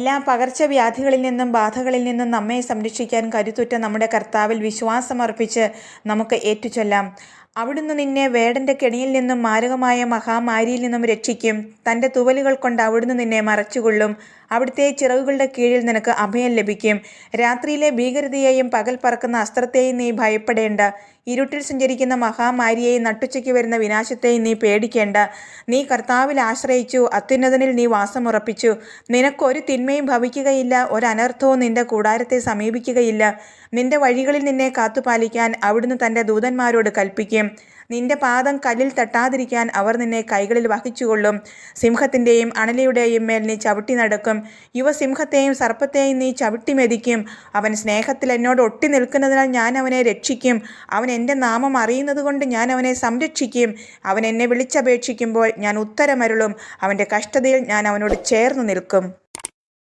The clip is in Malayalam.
എല്ലാ പകർച്ചവ്യാധികളിൽ നിന്നും ബാധകളിൽ നിന്നും നമ്മെ സംരക്ഷിക്കാൻ കരുത്തുറ്റ നമ്മുടെ കർത്താവിൽ വിശ്വാസമർപ്പിച്ച് നമുക്ക് ഏറ്റുചൊല്ലാം. അവിടുന്ന് നിന്നെ വേടന്റെ കെണിയിൽ നിന്നും മാരകമായ മഹാമാരിയിൽ നിന്നും രക്ഷിക്കും. തന്റെ തുവലുകൾ കൊണ്ട് അവിടുന്ന് നിന്നെ മറച്ചുകൊള്ളും. അവിടുത്തെ ചിറകുകളുടെ കീഴിൽ നിനക്ക് അഭയം ലഭിക്കും. രാത്രിയിലെ ഭീകരതയെയും പകൽ പറക്കുന്ന അസ്ത്രത്തെയും നീ ഭയപ്പെടേണ്ട. ഇരുട്ടിൽ സഞ്ചരിക്കുന്ന മഹാമാരിയെയും നട്ടുച്ചയ്ക്ക് വരുന്ന വിനാശത്തെയും നീ പേടിക്കേണ്ട. നീ കർത്താവിൽ ആശ്രയിച്ചു അത്യുന്നതനിൽ നീ വാസമുറപ്പിച്ചു. നിനക്കൊരു തിന്മയും ഭവിക്കുകയില്ല ഒരനർത്ഥവും നിന്റെ കൂടാരത്തെ സമീപിക്കുകയില്ല. നിന്റെ വഴികളിൽ നിന്നെ കാത്തുപാലിക്കാൻ അവിടുന്ന് തന്റെ ദൂതന്മാരോട് കൽപ്പിക്കും. നിന്റെ പാദം കല്ലിൽ തട്ടാതിരിക്കാൻ അവർ നിന്നെ കൈകളിൽ വഹിച്ചുകൊള്ളും. സിംഹത്തിന്റെയും അണലിയുടെയും മേൽ നീ ചവിട്ടി നടക്കും. യുവസിംഹത്തെയും സർപ്പത്തെയും നീ ചവിട്ടി മെതിക്കും. അവൻ സ്നേഹത്തിൽ എന്നോട് ഒട്ടി നിൽക്കുന്നതിനാൽ ഞാൻ അവനെ രക്ഷിക്കും. അവൻ എന്റെ നാമം അറിയുന്നതുകൊണ്ട് ഞാൻ അവനെ സംരക്ഷിക്കും. അവൻ എന്നെ വിളിച്ചപേക്ഷിക്കുമ്പോൾ ഞാൻ ഉത്തരമരുളും. അവന്റെ കഷ്ടതയിൽ ഞാൻ അവനോട് ചേർന്ന് നിൽക്കും.